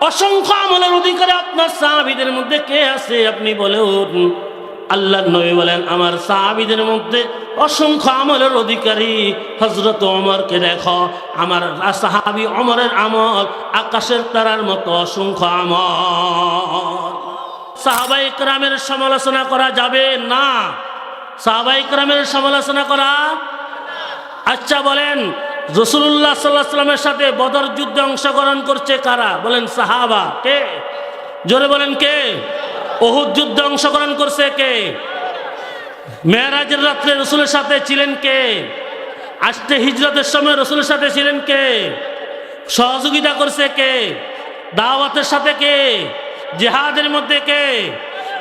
অসংখ্য আমলের অধিকারে আপনার সাহাবীদের মধ্যে কে আছে? আপনি বলুন। আল্লাহ নবী বলেন, আমার সাহাবীদের মধ্যে অসংখ্য আমলের অধিকারী। হজরত অমরকে দেখো, আমার সাহাবী অমরের আমল আকাশের তারার মতো অসংখ্য আমল। সাহাবাই ক্রামের সমালোচনা করা যাবে না? সাহাবাই ক্রামের সমালোচনা করা? আচ্ছা বলেন রসুল্লাহ সাল্লাহ সাল্লামের সাথে বদর যুদ্ধে অংশগ্রহণ করছে কারা? বলেন সাহাবা। কে? জোরে বলেন কে? ওহুদ যুদ্ধে অংশগ্রহণ করছে কে? মেয়েরাজের রাত্রে রসুলের সাথে ছিলেন কে? আসতে হিজরতের সময় রসুলের সাথে ছিলেন কে? সহযোগিতা করছে কে? দাওয়াতের সাথে কে? জেহাদের মধ্যে কে?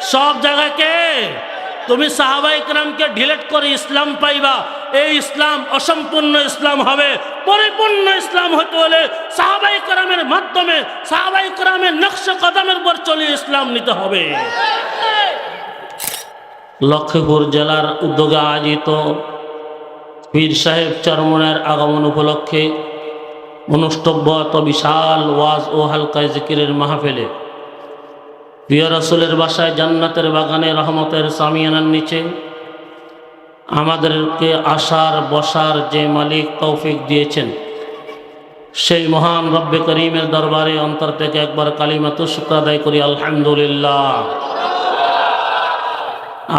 সব জায়গায় কে? তুমি সাহাবাই ইকরামকে ডিলেট করে ইসলাম পাইবা। এই ইসলাম অসম্পূর্ণ ইসলাম হবে। পরিপূর্ণ ইসলাম হতে হলে সাহাবাই ইকরামের মাধ্যমে, সাহাবাই ইকরামের নকশ কদমের উপর চলে ইসলাম নিতে হবে। লক্ষ্মীপুর জেলার উদ্যোগে আয়োজিত পীর সাহেব চরমনের আগমন উপলক্ষে অনুষ্ঠব্য এত বিশাল ওয়াজ ও হালকায় জিকিরের মাহফিলে প্রিয় রসুলের বাসায় জান্নাতের বাগানে রহমতের সামিয়ানার নিচে আমাদেরকে আসার বসার যে মালিক তৌফিক দিয়েছেন, সেই মহান রব্বে করিমের দরবারে অন্তর থেকে একবার কালিমাত শুক্র আদায় করি, আলহামদুলিল্লাহ।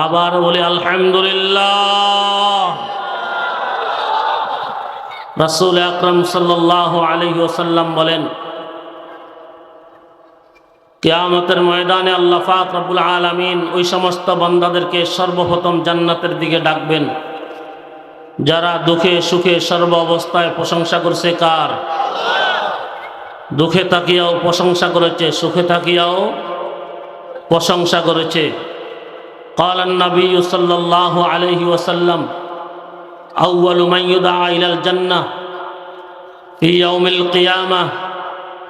আবার বলি, আলহামদুলিল্লাহ। রাসুল আকরম সাল্লাহ আলহি ওসাল্লাম বলেন কেয়ামতের ময়দানে আল্লাহ ফাক রব্বুল আলমিন ওই সমস্ত বন্দাদেরকে সর্বপ্রথম জান্নাতের দিকে ডাকবেন। যারা দুঃখে সুখে সর্ব অবস্থায় প্রশংসা করছে কার? দুঃখে থাকিয়াও প্রশংসা করেছে, সুখে থাকিয়াও প্রশংসা করেছে। কালান্নবী সাল্লাহ আলহি ওসাল্লাম আউ্বাল মাইয়ুদা ইলাল জান্নাহ ইয়াউমিল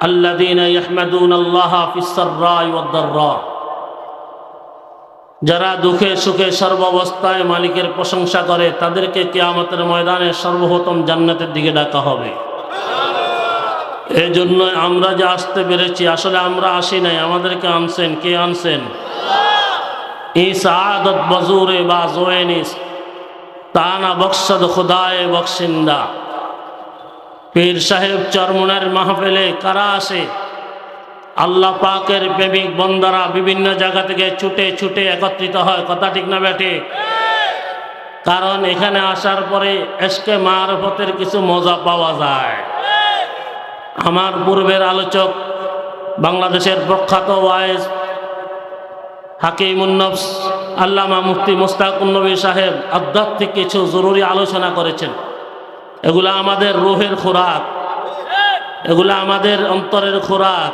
الذين يحمدون الله في السراء والضراء যারা দুঃখে সুখে সর্বাবস্থায় মালিকের প্রশংসা করে তাদেরকে কেয়ামতের ময়দানে সর্বপ্রথম জান্নাতের দিকে ডাকা হবে এই জন্য আমরা যে আসতে পেরেছি আসলে আমরা আসি নাই আমাদেরকে আনছেন কে আনছেন ই সাদত বজুরে বা জোয়েনিস তানা বক্সদ খুদায় বক্সিন্দা পীর সাহেব চরমনের মাহফিলে কারা আসে আল্লাহ পাকের প্রেমিক বন্দারা বিভিন্ন জায়গা থেকে ছুটে ছুটে একত্রিত হয়। কথা ঠিক না ব্যাটে? কারণ এখানে আসার পরে এসকে মারফতের কিছু মজা পাওয়া যায়। আমার পূর্বের আলোচক, বাংলাদেশের প্রখ্যাত ওয়াইজ হাকিমুন্নফস আল্লামা মুফতি মুস্তাকুন্নবী সাহেব আধ্যাত্মিক কিছু জরুরি আলোচনা করেছেন। এগুলো আমাদের রোহের খোরাক। এগুলা আমাদের অন্তরের খোরাক।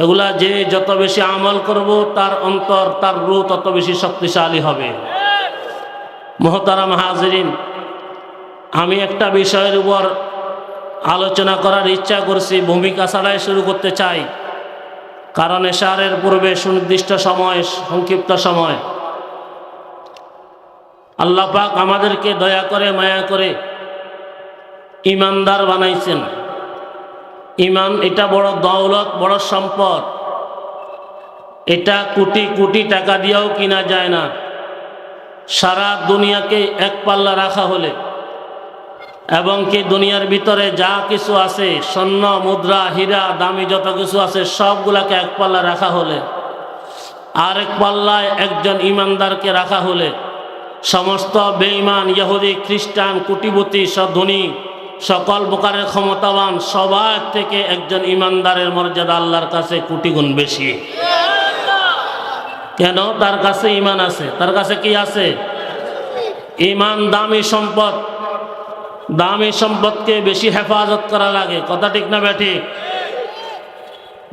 এগুলা যে যত বেশি আমল করব, তার অন্তর, তার রু তত বেশি শক্তিশালী হবে। মহতারাম হাজরিন, আমি একটা বিষয়ের উপর আলোচনা করার ইচ্ছা করছি, ভূমিকা ছাড়াই শুরু করতে চাই। কারণ এশারের পূর্বে সুনির্দিষ্ট সময়, সংক্ষিপ্ত সময়। আল্লাহ পাক আমাদেরকে দয়া করে, মায়া করে ইমানদার বানাইছেন। ইমান এটা বড় দৌলত, বড় সম্পদ। এটা কোটি কোটি টাকা দিয়েও কিনা যায় না। সারা দুনিয়াকে এক পাল্লা রাখা হলে। এবং কি দুনিয়ার ভিতরে যা কিছু আছে, স্বর্ণ, মুদ্রা, হীরা, দামি যত কিছু আছে, সবগুলাকে এক পাল্লা রাখা হলে। আর এক পাল্লায় একজন ইমানদারকে রাখা হলে। সমস্ত বেঈমান, ইহুদি, খ্রিস্টান কুটিপতি ধনী সকল প্রকারের ক্ষমতাবান, সবার থেকে একজন ইমানদারের মর্যাদা আল্লাহর কাছে কোটি গুণ বেশি। কেন? তার কাছে ইমান আছে। তার কাছে কি আছে? ইমান দামি সম্পদ। দামি সম্পদকে বেশি হেফাজত করা লাগে। কথা ঠিক না ব্যাঠিক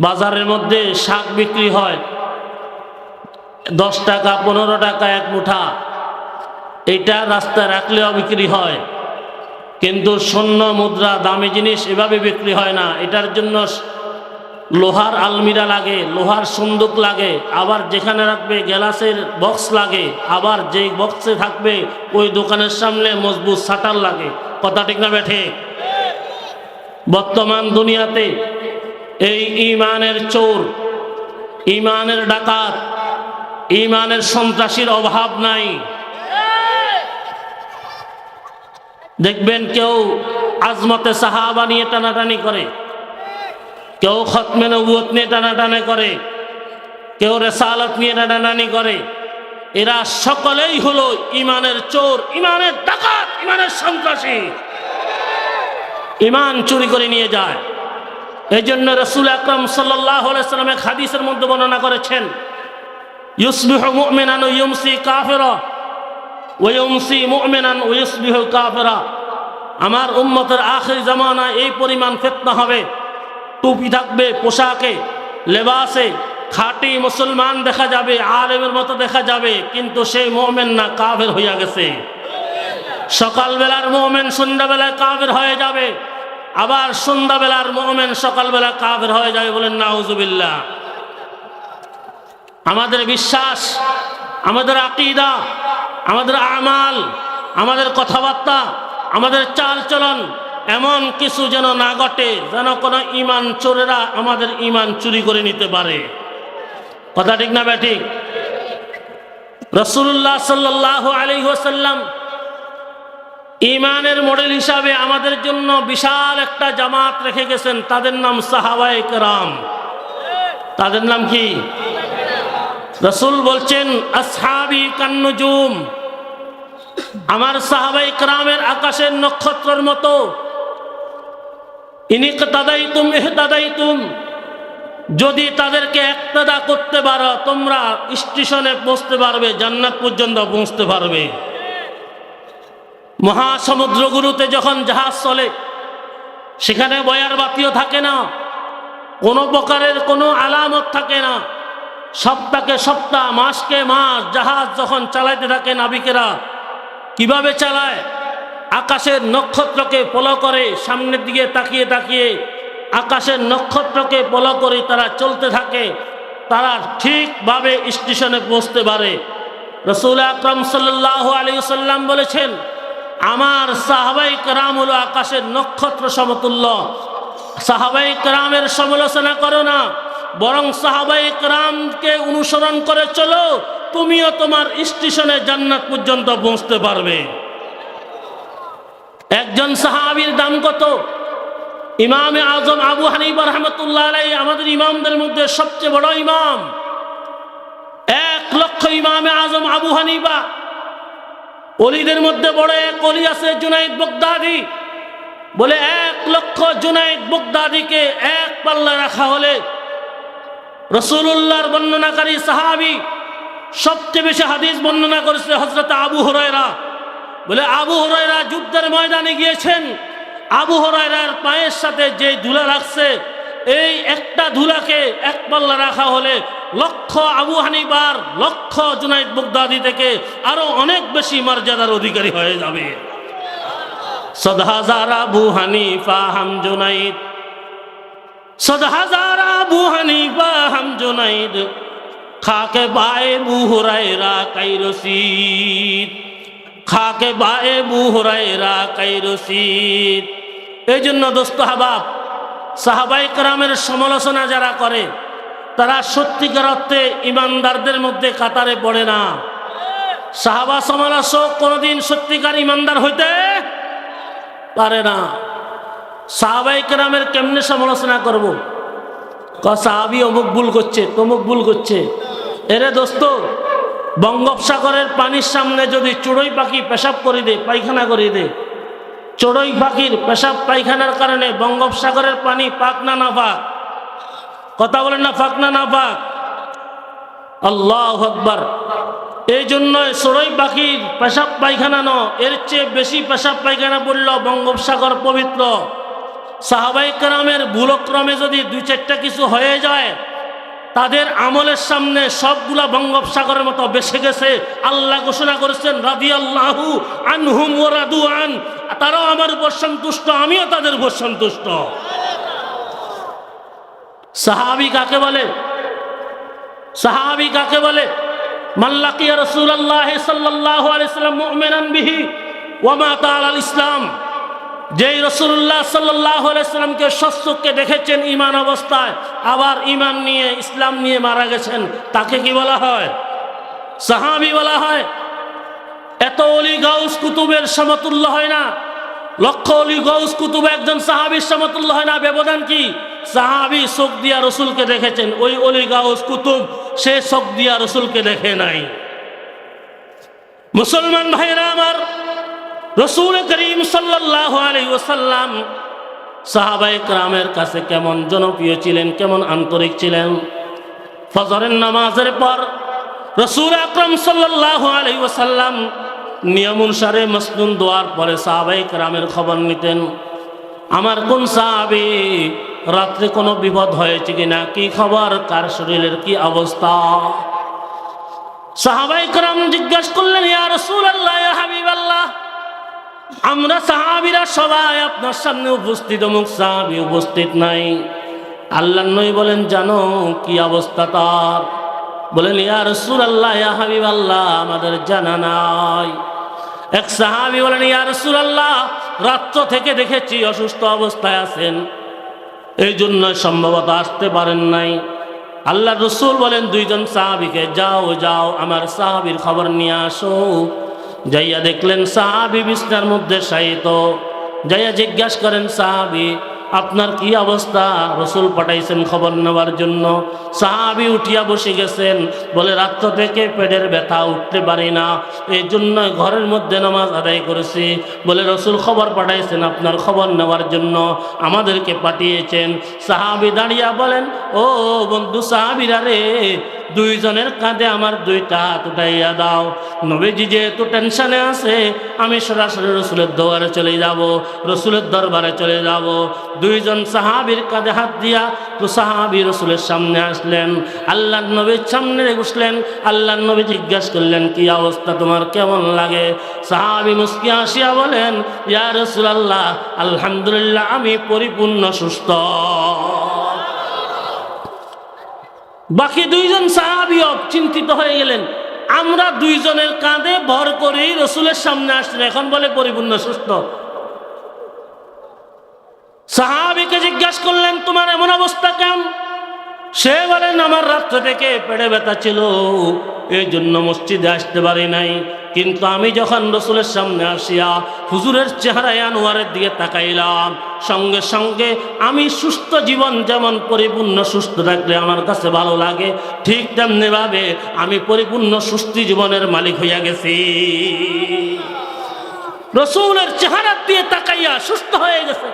বাজারের মধ্যে শাক বিক্রি হয়। দশ টাকা, পনেরো টাকা এক মুঠা। এটা রাস্তায় রাখলেও বিক্রি হয়। কিন্তু স্বর্ণ মুদ্রা দামি জিনিস এভাবে বিক্রি হয় না। এটার জন্য লোহার আলমিরা লাগে, লোহার সন্দুক লাগে, আবার যেখানে রাখবে গ্যালাসের বক্স লাগে, আবার যেই বক্সে থাকবে ওই দোকানের সামনে মজবুত শাটার লাগে। কথা ঠিক না বেঠে? বর্তমান দুনিয়াতে এই ইমানের চোর ইমানের ডাকাত ইমানের সন্ত্রাসীর অভাব নাই। দেখবেন কেউ আজমতে সাহাবা নিয়ে টানাটানি করে, কেউ খতমে নবুয়ত নিয়ে টানাটানি করে, কেউ রেসালত নিয়ে টানাটানি করে। এরা সকলেই হলো ইমানের চোর, ইমানের ডাকাত, ইমানের সন্ত্রাসী। ইমান চুরি করে নিয়ে যায়। এই জন্য রসুল আকরম সাল্লাহ সাল্লামের হাদিসের মধ্যে বর্ণনা করেছেন, ইউসবিহ মুমিনান ইউমসি কাফেরা। ওয়ুমসি মুমিনান ও ইউসবিহ কাফেরা। আমার উম্মতের আখের জামানা এই পরিমাণ ফেতনা হবে। টুপি থাকবে, পোশাকে, লেবাসে খাঁটি মুসলমান দেখা যাবে, আলেমের মতো দেখা যাবে, কিন্তু সেই মোমেন না, কাফের হইয়া গেছে। সকালবেলার মোমেন সন্ধ্যাবেলায় কাফের হয়ে যাবে। আবার সন্ধ্যাবেলার মোমেন সকালবেলা কাফের হয়ে যাবে বলেন নাউজুবিল্লাহ। আমাদের বিশ্বাস, আমাদের আকিদা আমাদের আমাল, আমাদের কথাবার্তা, আমাদের চাল চলন এমন কিছু যেন না ঘটে, যেন কোনো ইমান চোরেরা আমাদের ইমান চুরি করে নিতে পারে। কথা ঠিক না ব্যাঠিক রসুল্লাহ সাল্লাহ আলী ওসাল্লাম ইমানের মডেল হিসাবে আমাদের জন্য বিশাল একটা জামাত রেখে গেছেন, তাদের নাম সাহাবাই রাম তাদের নাম কি? রসুল বলছেন, আসহাবি কান্নজুম। আমার সাহাবাই ক্রামের আকাশের নক্ষত্রের মতো। ইনিক তাদাই তুম এহ তাদাই তুম যদি তাদেরকে একতাদা করতে পারো, তোমরা স্টেশনে পৌঁছতে পারবে, জান্নাত পর্যন্ত পৌঁছতে পারবে। মহাসমুদ্রগুরুতে যখন জাহাজ চলে, সেখানে বয়ার বাতিও থাকে না, কোনো প্রকারের কোনো আলামত থাকে না। সপ্তাহকে সপ্তাহ, মাসকে মাস জাহাজ যখন চালাইতে থাকে নাবিকেরা, কীভাবে চালায়? আকাশের নক্ষত্রকে ফলো করে, সামনের দিকে তাকিয়ে তাকিয়ে আকাশের নক্ষত্রকে ফলো করে তারা চলতে থাকে, তারা ঠিকভাবে স্টেশনে পৌঁছতে পারে। রসুল আকরম সাল্লাহ আলী সাল্লাম বলেছেন, আমার সাহাবাই কারাম হলো আকাশের নক্ষত্র সমতুল্য। সাহাবাই কারামের সমালোচনা করো না। বরং সাহাবাই কারামকে অনুসরণ করে চলো, তুমিও তোমার স্টেশনে জান্নাত পর্যন্ত পৌঁছতে পারবে। একজন সাহাবির দাম কত? ইমামে আজম আবু হানিফা রহমতুল্লাহ আলাই আমাদের ইমামদের মধ্যে সবচেয়ে বড় ইমাম। এক লক্ষ ইমামে আজম আবু হানিবা অলিদের মধ্যে বড় এক অলি আছে জুনাইদ বগদাদি। বলে এক লক্ষ জুনাইদ বগদাদিকে এক পাল্লা রাখা হলে রসুল্লাহর বর্ণনাকারী সাহাবি সবচেয়ে বেশি হাদিস বর্ণনা করেছে হজরত আবু হরাইরা বলে আবু হরাইরা যুদ্ধের ময়দানে গিয়েছেন। আবু হরাইরার পায়ের সাথে যে ধুলা রাখছে, এই একটা ধুলাকে এক পাল্লা রাখা হলে লক্ষ আবু হানিবার লক্ষ জুনাইদ বুগদাদি থেকে আরও অনেক বেশি মর্যাদার অধিকারী হয়ে যাবে। সদহাজার আবু হানিফা হাম জুনাইদ বায়ে খাকে বায়ে এই জন্য দোস্ত সাহাবাই কারামের সমালোচনা যারা করে, তারা সত্যিকার অর্থে ইমানদারদের মধ্যে কাতারে পড়ে না। সাহাবা সমালোচক কোনোদিন সত্যিকার ইমানদার হইতে পারে না। সাহাবাই কারামের কেমনে সমালোচনা করব। ক সাহাবি অমুক ভুল করছে, তমুক ভুল করছে। এরে দোস্ত, বঙ্গোপসাগরের পানির সামনে যদি চড়ুই পাখি পেশাব করে দে, পায়খানা করে দে। চড়ুই পাখির পেশাব পায়খানার কারণে বঙ্গোপসাগরের পানি পাক না না পাক? কথা বলেন না ফাঁক না না পাক? আল্লাহ আকবর। এই জন্য চড়ুই পাখির পেশাব পায়খানা ন এর চেয়ে বেশি পেশাব পায়খানা পড়ল বঙ্গোপসাগর পবিত্র। সাহাবাই কালামের ভুলক্রমে যদি দুই চারটা কিছু হয়ে যায়, তাদের আমলের সামনে সবগুলা বঙ্গোপসাগরের মতো বেসে গেছে। আল্লাহ ঘোষণা করেছেন রাদি আল্লাহু আনহুম ও রাদু আন তারাও আমার উপর সন্তুষ্ট, আমিও তাদের উপর সন্তুষ্ট। সাহাবি কাকে বলে? সাহাবি কাকে বলে? মাল্লাকিয়া রসুল্লাহ সাল্লাহ আলাইসাল্লাম মুমিনান বিহি ওয়ামা তাআলা আল ইসলাম। যেই রসুল্লাহ সাল্লাহ সাল্লামকে সচ্চককে দেখেছেন ইমান অবস্থায়, আবার ইমান নিয়ে, ইসলাম নিয়ে মারা গেছেন, তাকে কি বলা হয়? সাহাবি বলা হয়, এত অলি গাউস কুতুবের সমতুল্য হয় না। লক্ষ অলি গাউস কুতুব একজন সাহাবির সমতুল্য হয় না, ব্যবধান কি? সাহাবি শোক দিয়া রসুলকে দেখেছেন, ওই অলি গাউস কুতুব, সে শোক দিয়া রসুলকে দেখে নাই। মুসলমান ভাইরা আমার রসুল করিম সাল্লাহ আলী ওসাল্লাম সাহাবাই ক্রামের কাছে কেমন জনপ্রিয় ছিলেন, কেমন আন্তরিক ছিলেন? ফজরের নামাজের পর রসুল আকরম সাল্লাহ আলী ওসাল্লাম নিয়ম অনুসারে মসনুন দোয়ার পরে সাহাবাই ক্রামের খবর নিতেন। আমার কোন সাহাবি রাত্রে কোনো বিপদ হয়েছে কিনা, কি খবর, কার শরীরের কি অবস্থা? সাহাবাই ক্রাম জিজ্ঞাসা করলেন, ইয়া রসুল আল্লাহ হাবিব আল্লাহ আমরা সাহাবিরা সবাই আপনার সামনে উপস্থিত, অমুক সাহাবি উপস্থিত নাই। আল্লাহ নই বলেন, জানো কি অবস্থা তার? বলেন, ইয়া রসুল আল্লাহ ইয়া হাবিব আল্লাহ আমাদের জানা নাই। এক সাহাবি বলেন, ইয়া রসুল আল্লাহ রাত্র থেকে দেখেছি অসুস্থ অবস্থায় আছেন। এই জন্য সম্ভবত আসতে পারেন নাই। আল্লাহ রসুল বলেন, দুইজন সাহাবিকে যাও যাও, আমার সাহাবির খবর নিয়ে আসো। যাইয়া দেখলেন সাহাবি বিছনার মধ্যে শায়িত। যাইয়া জিজ্ঞাসা করেন, সাহাবি, আপনার কি অবস্থা? রসুল পাঠাইছেন খবর নেওয়ার জন্য। সাহাবি উঠিয়া বসে গেছেন। বলে রাত্র থেকে পেটের ব্যথা, উঠতে পারি না। এই জন্য ঘরের মধ্যে নামাজ আদায় করেছি। বলে, রসুল খবর পাঠাইছেন আপনার খবর নেওয়ার জন্য। আমাদেরকে পাঠিয়েছেন। সাহাবি দাঁড়িয়া বলেন, ও বন্ধু সাহাবিরা রে দুইজনের কাঁধে আমার দুইটা হাত উঠাইয়া দাও। নবীজি যেহেতু টেনশনে আছে, আমি সরাসরি রসুলের দোয়ারে চলে যাব, রসুলের দরবারে চলে যাব। দুইজন সাহাবির কাঁধে হাত দিয়া তো সাহাবি রসুলের সামনে আসলেন। আল্লাহ নবীর সামনে বসলেন। আল্লাহ নবী জিজ্ঞাসা করলেন, কি অবস্থা তোমার? কেমন লাগে? সাহাবি মুস্কি আসিয়া বলেন, ইয়া রসুল আল্লাহ আলহামদুলিল্লাহ, আমি পরিপূর্ণ সুস্থ। বাকি দুইজন সাহাবি চিন্তিত হয়ে গেলেন। আমরা দুইজনের কাঁধে ভর করেই রসুলের সামনে আসলেন, এখন বলে পরিপূর্ণ সুস্থ। সাহাবিকে জিজ্ঞাসা করলেন, তোমার এমন অবস্থা কেন? সে বলেন আমার রাত্র থেকে পেড়ে ব্যথা ছিল এই জন্য মসজিদে আসতে পারি নাই। কিন্তু আমি যখন রসুলের সামনে আসিয়া হুজুরের চেহারায় আনোয়ারের দিকে তাকাইলাম সঙ্গে সঙ্গে আমি সুস্থ জীবন যেমন পরিপূর্ণ সুস্থ থাকলে আমার কাছে ভালো লাগে ঠিক তেমনিভাবে আমি পরিপূর্ণ সুস্থ জীবনের মালিক হইয়া গেছি। রসুলের চেহারার দিয়ে তাকাইয়া সুস্থ হয়ে গেছে।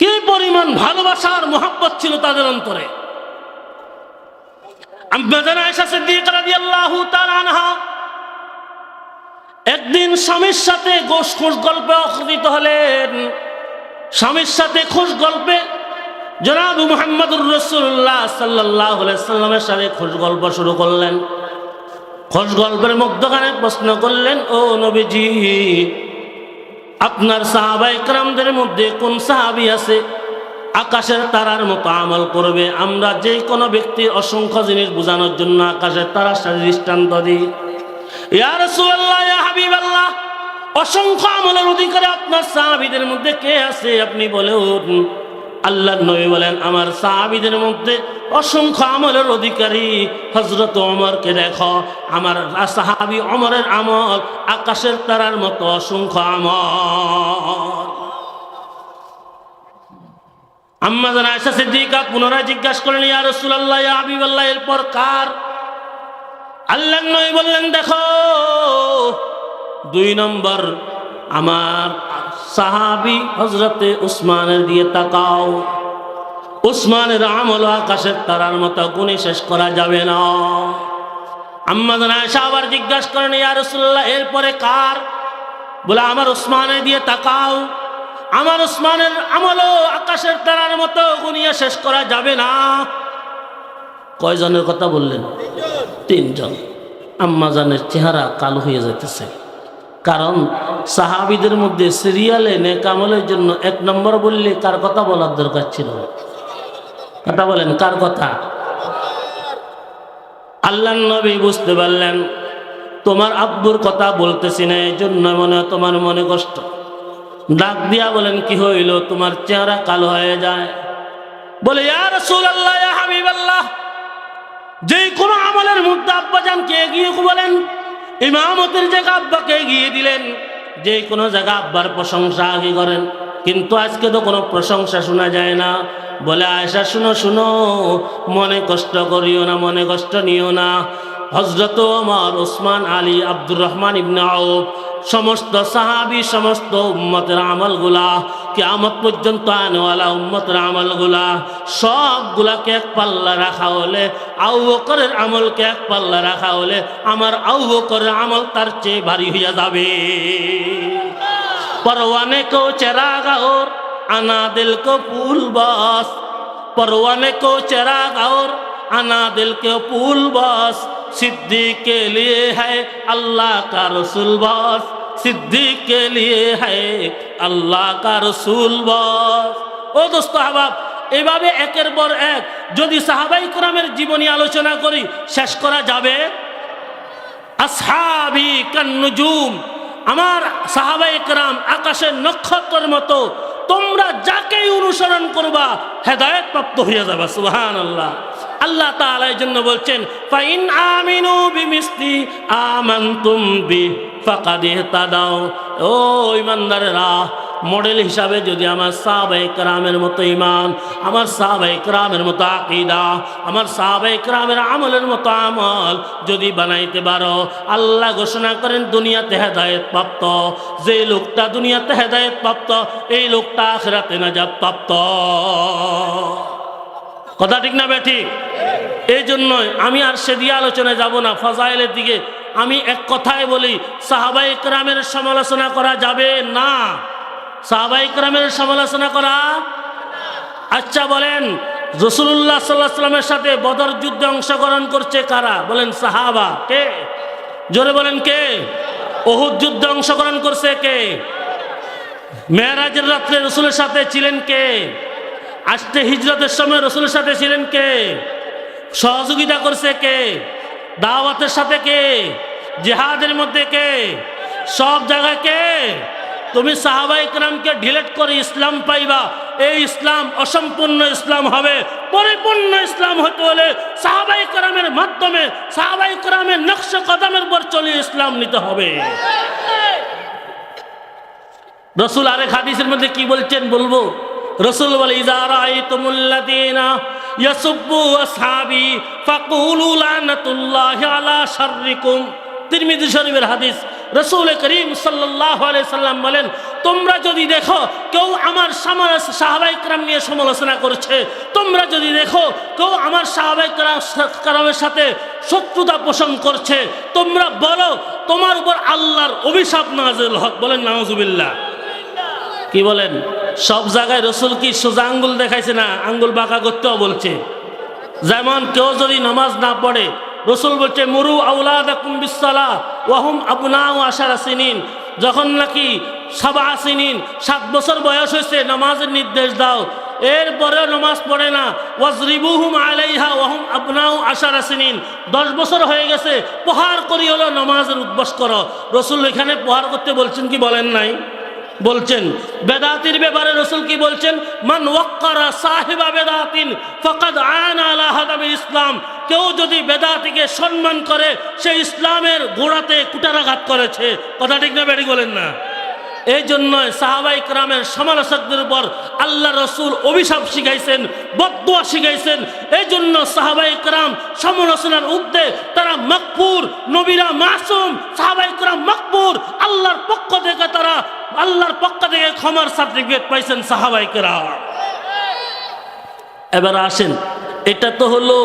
কি পরিমাণ ভালোবাসার মোহাব্বত ছিল তাদের অন্তরে? একদিন স্বামীর সাথে খোঁজ গল্পে অকৃত হলেন। স্বামীর সাথে খোঁজ গল্পে জনাব মোহাম্মদুর রসুল্লাহ সাল্লাহ সাল্লামের সাথে খোঁজ গল্প শুরু করলেন। খোঁজ গল্পের মধ্যখানে প্রশ্ন করলেন, ও নবীজি আপনার সাহাবাই ক্রামদের মধ্যে কোন সাহাবি আছে? আকাশের তারার মতো আমল করবে। আমরা যে কোনো ব্যক্তির অসংখ্য জিনিস বোঝানোর জন্য আকাশের তারার সাথে দৃষ্টান্ত দিই। ইয়ার ইয়া অসংখ্য আমলের অধিকারে আপনার সাহাবিদের মধ্যে কে আছে? আপনি বলেন। আল্লাহ নবী বলেন, আমার সাহাবিদের মধ্যে অসংখ্য আমলের অধিকারী হজরত অমরকে দেখো। আমার সাহাবি অমরের আমল আকাশের তারার মতো অসংখ্য আমল। আম্মা জানা আয়সা সিদ্দিকা পুনরায় জিজ্ঞাসা করলেন, ইয়া রাসূলুল্লাহ, ইয়া হাবিবাল্লাহ, এরপর কার? আল্লাহ নবী বললেন, দেখো, দুই নম্বর আমার সাহাবি হজরতে উসমানের দিয়ে তাকাও। উসমানের আমল আকাশের তারার মতো গুণে শেষ করা যাবে না। আম্মা আয়সা আবার জিজ্ঞাসা করেন, ইয়া রসুল্লাহ এরপরে কার? বলে, আমার উসমানের দিয়ে তাকাও। আমার উসমানের আমলও আকাশের তারার মতো গুনিয়ে শেষ করা যাবে না। কয়জনের কথা বললেন? তিনজন। আম্মাজানের চেহারা কালো হয়ে যেতেছে কারণ সাহাবিদের মধ্যে সিরিয়ালে নেকামলের জন্য এক নম্বর বললে কার কথা বলার দরকার ছিল? কথা বলেন, কার কথা? আল্লাহ নবী বুঝতে পারলেন, তোমার আব্বুর কথা বলতেছি না এই জন্য মনে তোমার মনে কষ্ট। ডাক দিয়া বলেন, কি হইল? তোমার চেহারা কালো হয়ে যায়? বলে যে কোনো আমলের মধ্যে আব্বাজানকে এগিয়ে বলেন ইমামতের জায়গা আব্বাকে এগিয়ে দিলেন। যে কোনো জায়গা আব্বার প্রশংসা আগে করেন। কিন্তু আজকে তো কোনো প্রশংসা শোনা যায় না। বলে আয়সা শুনো শুনো। মনে কষ্ট করিও না, মনে কষ্ট নিও না। হজরত ওমর, ওসমান আলী, আব্দুর রহমান ইবনে সমস্ত সাহাবি, সমস্ত উম্মতের আমলগুলা কেয়ামত পর্যন্ত আনেওয়ালা উম্মতের আমলগুলা সবগুলাকে এক পাল্লা রাখা হলে আউবকরের আমলকে এক পাল্লা রাখা হলে আমার আউবকরের আমল তার চেয়ে ভারী হইয়া যাবে। পরওয়ানে কো চেরা গাওর আনা দিল কো পুল বাস। পরওয়ানে কো চেরা গাওর আনা দিল কে পুল বাস। সিদ্দিক কে লিয়ে হ্যায় আল্লাহ কা রসুল বাস। सिद्दीक কে लिए है আল্লাহ কার রসুল বস। ও দোস্ত হাবাব এভাবে একের পর এক যদি সাহাবাই কোরআমের জীবনী আলোচনা করি, শেষ করা যাবে? আসহাবি কান্নুজুম, আমার সাহাবাই কোরআম আকাশের নক্ষত্রের মতো, তোমরা যাকেই অনুসরণ করবা হেদায়ত প্রাপ্ত হইয়া যাবা সুহান আল্লাহ আল্লাহ তাআলা এই জন্য বলছেন, ফাইন আমিনু বিমিসলি আমানতুম বি তা দাও ও ইমানদারেরা, মডেল হিসাবে যদি আমার সাহাবা একরামের মতো ইমান আমার সাবাই একরামের মতো আকিদা, আমার সাহাবা একরামের আমলের মতো আমল যদি বানাইতে পারো, আল্লাহ ঘোষণা করেন দুনিয়াতে হেদায়ত প্রাপ্ত যে লোকটা দুনিয়াতে হেদায়ত প্রাপ্ত এই লোকটা আখরাতে না যা প্রাপ্ত কথা ঠিক না বেঠিক এই জন্যই আমি আর সেদিকে আলোচনায় যাব না, ফাজাইলের দিকে। আমি এক কথায় বলি সাহাবাই ইকরামের সমালোচনা করা যাবে না। সাহাবাই ইকরামের সমালোচনা করা? আচ্ছা বলেন রসুল্লাহ সাল্লাহ সাল্লামের সাথে বদর যুদ্ধে অংশগ্রহণ করছে কারা? বলেন সাহাবা, কে? জোরে বলেন কে? অহুদ যুদ্ধে অংশগ্রহণ করছে কে? মেয়েরাজের রাত্রে রসুলের সাথে ছিলেন কে? আসতে হিজরতের সময় রসুলের সাথে ছিলেন কে? সহযোগিতা করছে কে? দাওয়াতের সাথে কে? জেহাদের মধ্যে কে? সব জায়গায় কে? তুমি সাহাবাই ইকরামকে ডিলেট করে ইসলাম পাইবা। এই ইসলাম অসম্পূর্ণ ইসলাম হবে। পরিপূর্ণ ইসলাম হতে হলে সাহাবাই ইকরামের মাধ্যমে সাহাবাই ইকরামের নকশ কদমের উপর চলে ইসলাম নিতে হবে। রসুল আরেক হাদিসের মধ্যে কি বলছেন বলব? রসুল বলে ইজারা আইতুমুল্লাদিনা ইয়াসুব্বু আসহাবি ফাকুলু শরীফের হাদিস রসুল করিম সাল্লাহ সাল্লাম বলেন, তোমরা যদি দেখো কেউ আমার সাহাবাইকরাম নিয়ে সমালোচনা করছে, তোমরা যদি দেখো কেউ আমার সাহাবাইকরামের সাথে শত্রুতা পোষণ করছে, তোমরা বলো তোমার উপর আল্লাহর অভিশাপ নাজিল হক। বলেন নাজুবিল্লাহ কি বলেন? সব জায়গায় রসুল কি সোজা আঙ্গুল দেখাইছে না? আঙ্গুল বাঁকা করতেও বলছে। যেমন কেউ যদি নামাজ না পড়ে, রসুল বলছে, মুরু আউলাদ বিসালা ওয়াহুম আবনাউ আশার আসিনিন যখন নাকি সাবা আসিনিন সাত বছর বয়স হয়েছে, নামাজের নির্দেশ দাও। এরপরেও নামাজ পড়ে না। ওয়াজরিবুহুম আলাইহা ওয়াহুম আবনাউ আশার আসিনিন দশ বছর হয়ে গেছে, প্রহার করি হলো নামাজের উদ্বাস করো। রসুল এখানে প্রহার করতে বলছেন কি বলেন নাই? বলছেন, বেদাতির ব্যাপারে রসুল কি বলছেন? মান ওয়াক্কারা সাহেবা বেদাতিন, ফকাদ আয়ন আলা হাদাবি ইসলাম। কেউ যদি বেদাতিকে সম্মান করে, সে ইসলামের গোড়াতে কুটারাঘাত করেছে। কথা ঠিক না বেড়ি বলেন না। এই জন্য সাহাবাই ক্রামের সমালোচকদের উপর আল্লাহ রসুল অভিশাপ শিখাইছেন বদুয়া শিখাইছেন। এই জন্য সাহাবাই ক্রাম সমালোচনার উদ্দে তারা মকপুর নবীরা মাসুম, সাহাবাই ক্রাম মকপুর আল্লাহর পক্ষ থেকে তারা, আল্লাহর পক্ষ থেকে ক্ষমার সার্টিফিকেট পাইছেন সাহাবাই ক্রাম। এবার আসেন, এটা তো হলো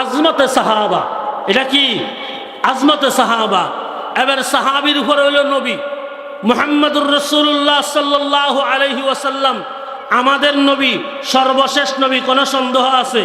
আজমতে সাহাবা। এটা কি? আজমতে সাহাবা। এবার সাহাবির উপরে হলো নবী। মোহাম্মদুর রসুল্লাহ সাল্লাহ আলহি ওয়াসাল্লাম আমাদের নবী সর্বশেষ নবী কোনো সন্দেহ আছে?